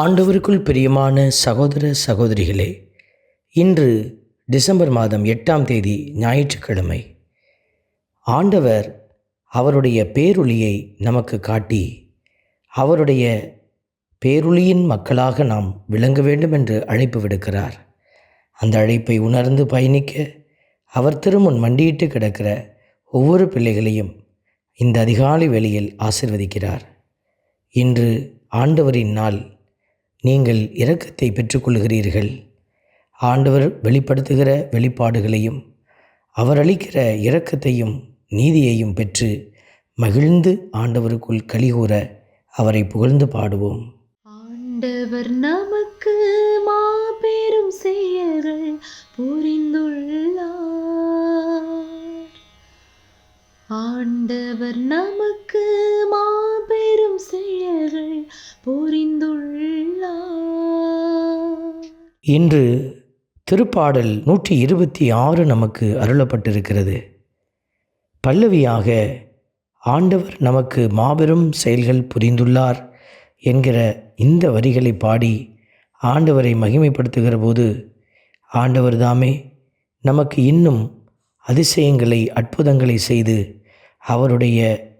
ஆண்டவருக்குள் பிரியமான சகோதர சகோதரிகளே இன்று டிசம்பர் மாதம் எட்டாம் தேதி ஞாயிற்றுக்கிழமை. ஆண்டவர் அவருடைய பேரொளியை நமக்கு காட்டி அவருடைய பேரொளியின் மக்களாக நாம் விளங்க வேண்டும் என்று அழைப்பு விடுக்கிறார். அந்த அழைப்பை உணர்ந்து பயணிக்க அவர் திருமுன் மண்டியிட்டு கிடக்கிற ஒவ்வொரு பிள்ளைகளையும் இந்த அதிகாலை வெளியில் ஆசிர்வதிக்கிறார். இன்று ஆண்டவரின் நாள் நீங்கள் இரக்கத்தை பெற்றுக்கொள்கிறீர்கள் ஆண்டவர் வெளிப்படுத்துகிற வெளிப்பாடுகளையும் அவர் அளிக்கிற இரக்கத்தையும் நீதியையும் பெற்று மகிழ்ந்து ஆண்டவருக்குள் கலிகூற அவரை புகழ்ந்து பாடுவோம். ஆண்டவர் நமக்கு மாபெரும் செயல்கள் புரிந்துள்ளார். ஆண்டவர் நமக்கு மாபெரும் செயல்கள் புரிந்துள்ளார். இன்று திருப்பாடல் நூற்றி இருபத்தி ஆறு நமக்கு அருளப்பட்டிருக்கிறது. பல்லவியாக ஆண்டவர் நமக்கு மாபெரும் செயல்கள் புரிந்துள்ளார் என்கிற இந்த வரிகளை பாடி ஆண்டவரை மகிமைப்படுத்துகிற போது ஆண்டவர் தாமே நமக்கு இன்னும் அதிசயங்களை அற்புதங்களை செய்து அவருடைய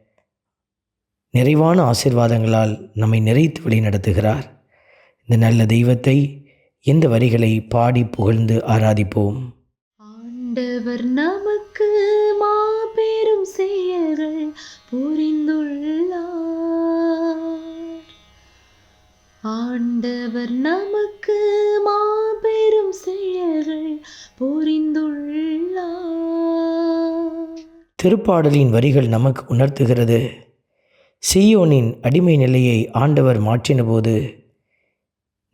நிறைவான ஆசீர்வாதங்களால் நம்மை நிறைத்து வழி நடத்துகிறார் இந்த நல்ல தெய்வத்தை இந்த வரிகளை பாடி புகழ்ந்து ஆராதிப்போம். ஆண்டவர் நமக்கு மாபெரும் செயல்கள் புரிந்துள்ளார். ஆண்டவர் நமக்கு மாபெரும் செயல்கள் புரிந்துள்ளார். திருப்பாடலின் வரிகள் நமக்கு உணர்த்துகிறது. சீயோனின் அடிமை நிலையை ஆண்டவர் மாற்றினபோது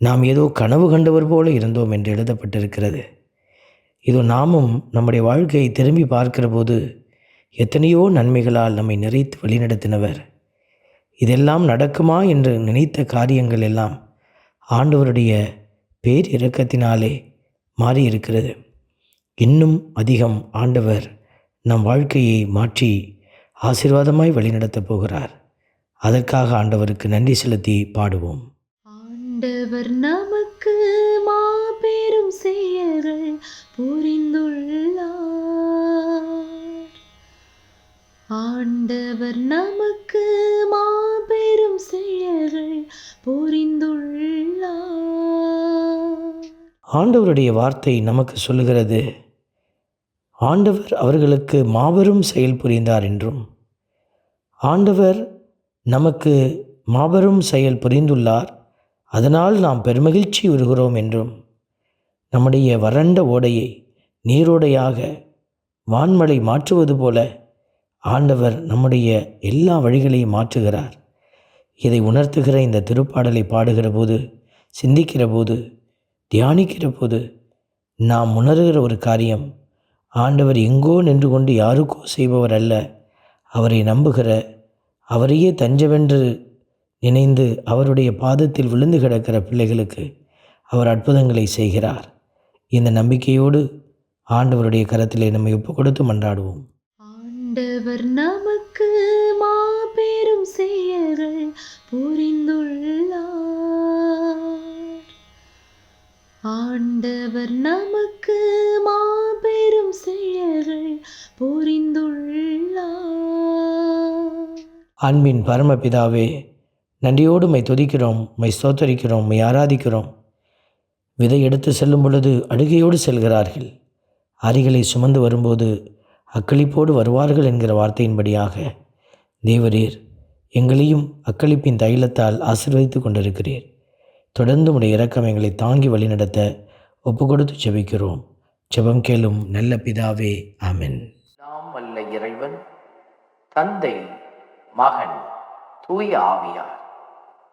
நாம் ஏதோ கனவு கண்டவர் போல இருந்தோம் என்று எழுதப்பட்டிருக்கிறது. இதோ நாமும் நம்முடைய வாழ்க்கையை திரும்பி பார்க்கிற போது எத்தனையோ நன்மைகளால் நம்மை நிறைத்து வழிநடத்தினவர். இதெல்லாம் நடக்குமா என்று நினைத்த காரியங்கள் எல்லாம் ஆண்டவருடைய பேர் இரக்கத்தினாலே மாறியிருக்கிறது. இன்னும் அதிகம் ஆண்டவர் நம் வாழ்க்கையை மாற்றி ஆசீர்வாதமாய் வழிநடத்தப் போகிறார். அதற்காக ஆண்டவருக்கு நன்றி செலுத்தி பாடுவோம். ஆண்டவர் நமக்கு மாபெரும் செயல்கள் புரிந்துள்ளார். ஆண்டவர் நமக்கு மாபெரும் செயல்கள் புரிந்துள்ளார். ஆண்டவருடைய வார்த்தை நமக்கு சொல்லுகிறது ஆண்டவர் அவர்களுக்கு மாபெரும் செயல் புரிந்தார் என்றும் ஆண்டவர் நமக்கு மாபெரும் செயல் புரிந்துள்ளார் அதனால் நாம் பெருமகிழ்ச்சி உறுகிறோம் என்றும் நம்முடைய வறண்ட ஓடையை நீரோடையாக வான்மலை மாற்றுவது போல ஆண்டவர் நம்முடைய எல்லா வழிகளையும் மாற்றுகிறார். இதை உணர்த்துகிற இந்த திருப்பாடலை பாடுகிற போது சிந்திக்கிற போது தியானிக்கிற போது நாம் உணர்கிற ஒரு காரியம் ஆண்டவர் எங்கோ நின்று கொண்டு யாருக்கோ செய்பவர் அல்ல அவரை நம்புகிற அவரையே தஞ்சமென்று நினைந்து அவருடைய பாதத்தில் விழுந்து கிடக்கிற பிள்ளைகளுக்கு அவர் அற்புதங்களை செய்கிறார். இந்த நம்பிக்கையோடு ஆண்டவருடைய கரத்திலே நம்மை ஒப்பு கொடுத்து மன்றாடுவோம் ஆண்டவர் நமக்கு மாபெரும் செயல்கள் புரிந்துள்ளார். ஆண்டவர் நமக்கு மாபெரும் செயல்கள் புரிந்துள்ளார். அன்பின் பரமபிதாவே நன்றியோடு மை துதிக்கிறோம் மை ஸ்தோத்தரிக்கிறோம் மை ஆராதிக்கிறோம். விதை எடுத்து செல்லும் பொழுது அழுகையோடு செல்கிறார்கள். அரிகளை சுமந்து வரும்போது அக்களிப்போடு வருவார்கள் என்கிற வார்த்தையின்படியாக தேவரீர் எங்களையும் அக்களிப்பின் தைலத்தால் ஆசிர்வதித்து கொண்டிருக்கிறீர். தொடர்ந்து உடைய இரக்கம் எங்களை தாங்கி வழிநடத்த ஒப்பு கொடுத்து செபிக்கிறோம் செபம் கேளும் நல்ல பிதாவே ஆமென். நாம் வல்ல இறைவன் தந்தை மகன் தூய ஆவியார்.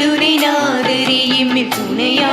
துணையாதரியும் புனையா